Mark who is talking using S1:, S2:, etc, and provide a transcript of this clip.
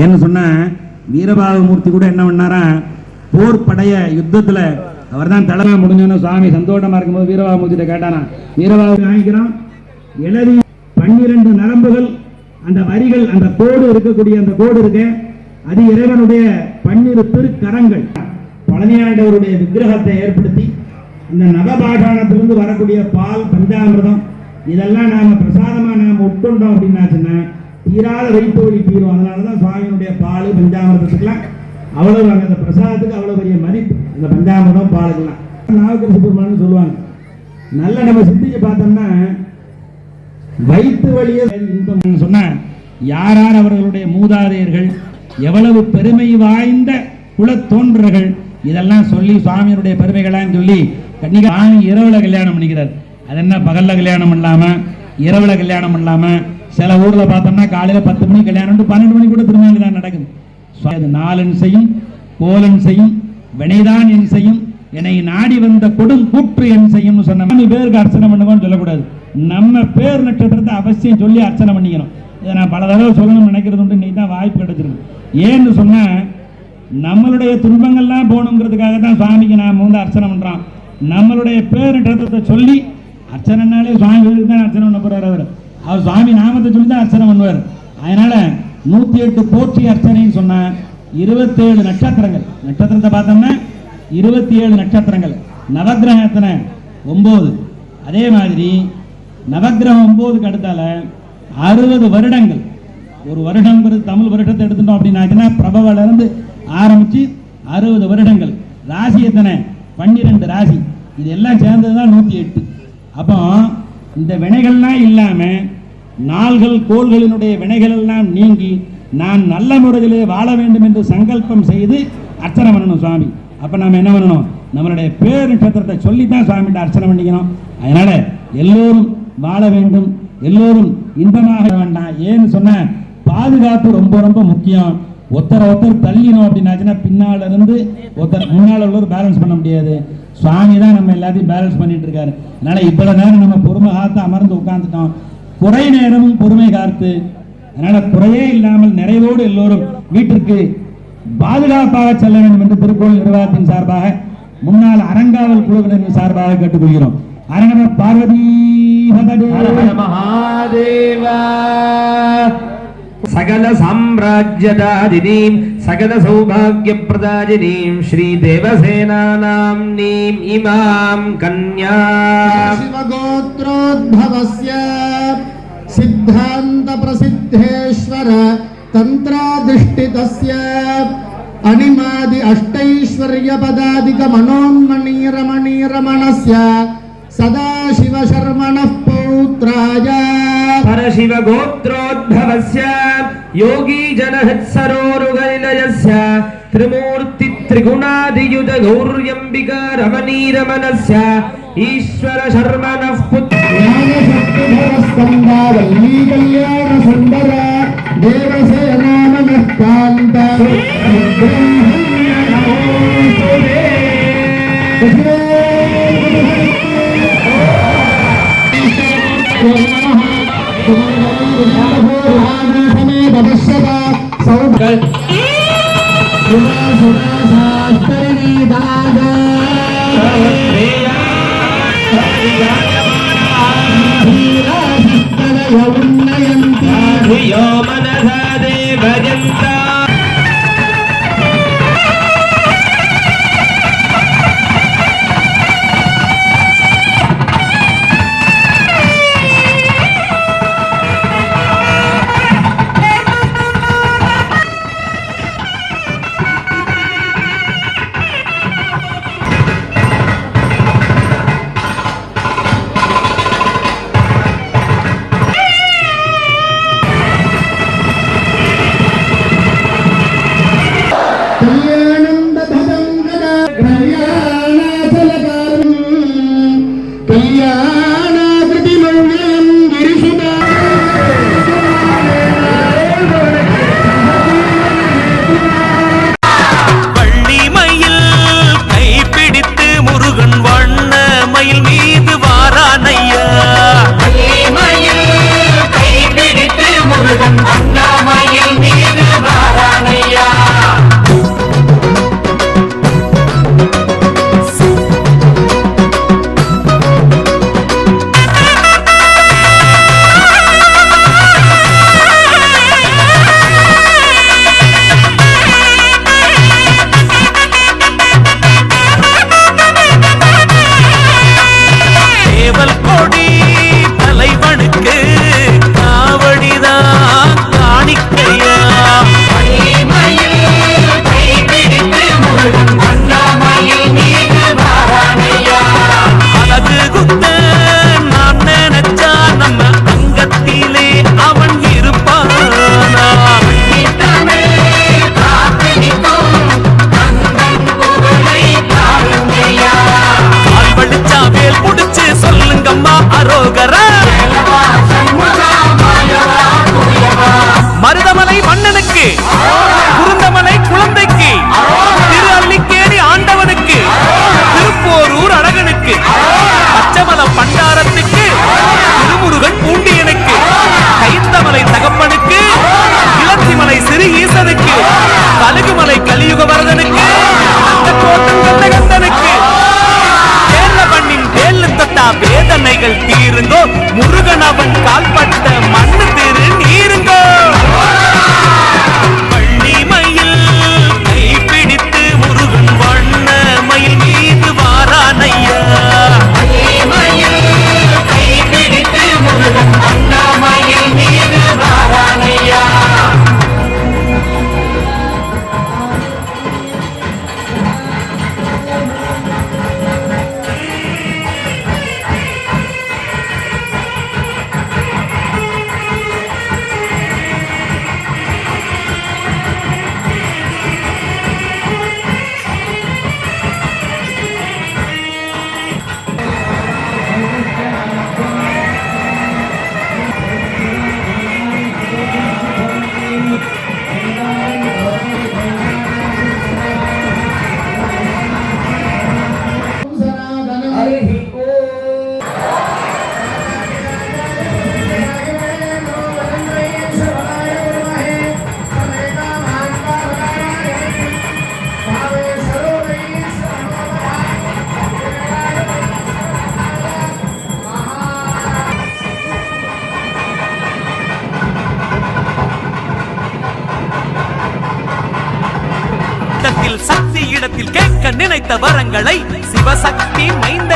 S1: ஏன்னு சொன்னா வீரபாகமூர்த்தி கூட என்ன பண்ணாரா போர் படைய யுத்தத்துல அவர் தான் தலைமை முடிஞ்சோன்னு சுவாமி சந்தோஷமா இருக்கும்போது வீரபாகமூர்த்திட்ட கேட்டானா வீரபாகு வாங்கிக்கிறோம் எழுதி பன்னிரண்டு நரம்புகள் அந்த வரிகள் அந்த கோடு இருக்கக்கூடிய அந்த கோடு இருக்கு அது இறைவனுடைய பன்னிரு திருக்கரங்கள். பழனியாண்டவருடைய விக்கிரகத்தை ஏற்படுத்தி இந்த நவபாஷாணத்திலிருந்து வரக்கூடிய பால் பஞ்சாமிர்தம் இதெல்லாம் நாம பிரசாதமா நாம உட்கொண்டோம் அப்படின்னாச்சுன்னா தீராத வைப்பு வழி தீரும். அதனாலதான் சுவாமியினுடைய பால் பஞ்சாமிரதத்துக்கெல்லாம் அவ்வளவு அந்த பிரசாதத்துக்கு அவ்வளோ பெரிய மதிப்பு. அந்த பஞ்சாமிரதம் பாலுக்கெல்லாம். நாவுக்கரசு சுப்பிரமணியன் சொல்லுவாங்க நல்ல நம்ம சிந்திச்சு பார்த்தோம்னா வயிற்று வழியே இன்பம் சொன்னால் யாரார் அவர்களுடைய மூதாதையர்கள்? எவ்வளவு பெருமை வாய்ந்த குலத்தோன்றர்கள் இதெல்லாம் சொல்லி சுவாமியினுடைய பெருமைகளாம் சொல்லி கன்னிகா சுவாமி இரவுல கல்யாணம் பண்ணிக்கிறார். அது என்ன பகல்ல கல்யாணம் பண்ணாம இரவுல கல்யாணம் பண்ணலாமா? சில ஊர்ல பார்த்தோம்னா காலையில பத்து மணிக்கு கல்யாணம் பன்னெண்டு மணி கூட திருமணம் தான் நடக்குது அது நாலன் செய்யும் கோலன் செய்யும் வினைதான் என் செய்யும் என்னை நாடி வந்த கொடும் கூற்று என் செய்யும்னு சொன்ன மாதிரி பேருக்கு அர்ச்சனை பண்ணுவோம்னு சொல்லக்கூடாது. நம்ம பேர் நட்சத்திரத்தை அவசியம் சொல்லி அர்ச்சனை பண்ணிக்கணும். இதை நான் பல தடவை சொல்லணும்னு நினைக்கிறது உண்டு நீ தான் வாய்ப்பு கிடைச்சிருக்கு. ஏன்னு சொன்னால் நம்மளுடைய துன்பங்கள்லாம் போகணுங்கிறதுக்காக தான் சுவாமிக்கு நாம் வந்து அர்ச்சனை பண்ணுறோம் நம்மளுடைய பேர் நட்சத்திரத்தை சொல்லி அர்ச்சனைனாலே சுவாமி தான் அர்ச்சனை பண்ண போகிறார் அவர். அவர் சுவாமி நாமத்தை சொல்லி தான் அர்ச்சனை பண்ணுவார். அதனால நூத்தி எட்டு போற்றி அர்ச்சனைன்னு சொன்ன இருபத்தேழு நட்சத்திரங்கள். நட்சத்திரத்தை பார்த்தோம்னா இருபத்தி ஏழு நட்சத்திரங்கள். நவகிரகம் எத்தனை ஒம்பது. அதே மாதிரி நவக்கிரகம் ஒம்போதுக்கு அடுத்தால அறுபது வருடங்கள். ஒரு வருடங்கிறது தமிழ் வருடத்தை எடுத்துட்டோம் அப்படின்னாச்சுன்னா பிரபவல இருந்து ஆரம்பிச்சு அறுபது வருடங்கள். ராசி எத்தனை? பன்னிரெண்டு ராசி. இது எல்லாம் சேர்ந்தது தான் நூற்றி எட்டு அப்போ இந்த வினைகள்லாம் இல்லாமல் நாள்கள் கோள்களினுடைய வினைகள் எல்லாம் நீங்கி நான் நல்ல முறையிலே வாழ வேண்டும் என்று சங்கல்பம் செய்து அர்ச்சனை பண்ணணும் சுவாமி. அப்போ நாம் என்ன பண்ணணும்? நம்மளுடைய பேர் நட்சத்திரத்தை சொல்லி தான் சுவாமிகிட்ட அர்ச்சனை பண்ணிக்கணும். அதனால் எல்லோரும் வாழ வேண்டும். எல்லோரும் இன்பமாக வேண்டாம். ஏன்னு சொன்ன பாதுகாப்பு ரொம்ப ரொம்ப முக்கியம். ஒருத்தரை ஒருத்தர் தள்ளினோம் அப்படின்னாச்சுன்னா பின்னால் இருந்து ஒருத்தர் முன்னால் உள்ளவர் பேலன்ஸ் பண்ண முடியாது. சுவாமி தான் நம்ம எல்லாத்தையும் பேலன்ஸ் பண்ணிட்டு இருக்காரு. அதனால இவ்வளோ நேரம் நம்ம பொறுமை காத்து அமர்ந்து உட்காந்துட்டோம் குறை நேரமும் பொறுமை காத்து அதனால குறையே இல்லாமல் நிறைவோடு எல்லோரும் வீட்டிற்கு பாதுகாப்பாக செல்ல வேண்டும் என்று திருக்கோவில் நிர்வாகத்தின் சார்பாக முன்னாள் அரங்காவல் குழுவினரின் சார்பாக கேட்டுக்கொள்கிறோம். அரங்கம பார்வதி
S2: மகாதேவா. సకల సామ్రాజ్యదాజినీం సకల సౌభాగ్యప్రదాజినీం శ్రీ దేవసేనానాంనీం ఇమాం కన్యా.
S3: శివగోత్రోద్భవస్య సిద్ధాంత
S2: ప్రసిద్ధేశ్వర తంత్రాదృష్టితస్య అనిమాది అష్టైశ్వర్య పదాదిక మనోన్మణి రమణీ రమణస్య సదాశివ శర్మణ
S3: పౌత్రాయ. परशिवगोत्रोद्भवस्य योगीजनहत्सरोरुगनिलयस्य त्रिमूर्तित्रिगुणादियुतगौर्यम्बिका रमणीरमणस्य ईश्वरशर्मणः
S2: पुत्रकल्याणसुन्दर देवसेनामनःकान्त பாடுங்கள்
S4: நினைத்த வரங்களை சிவசக்தி மைந்த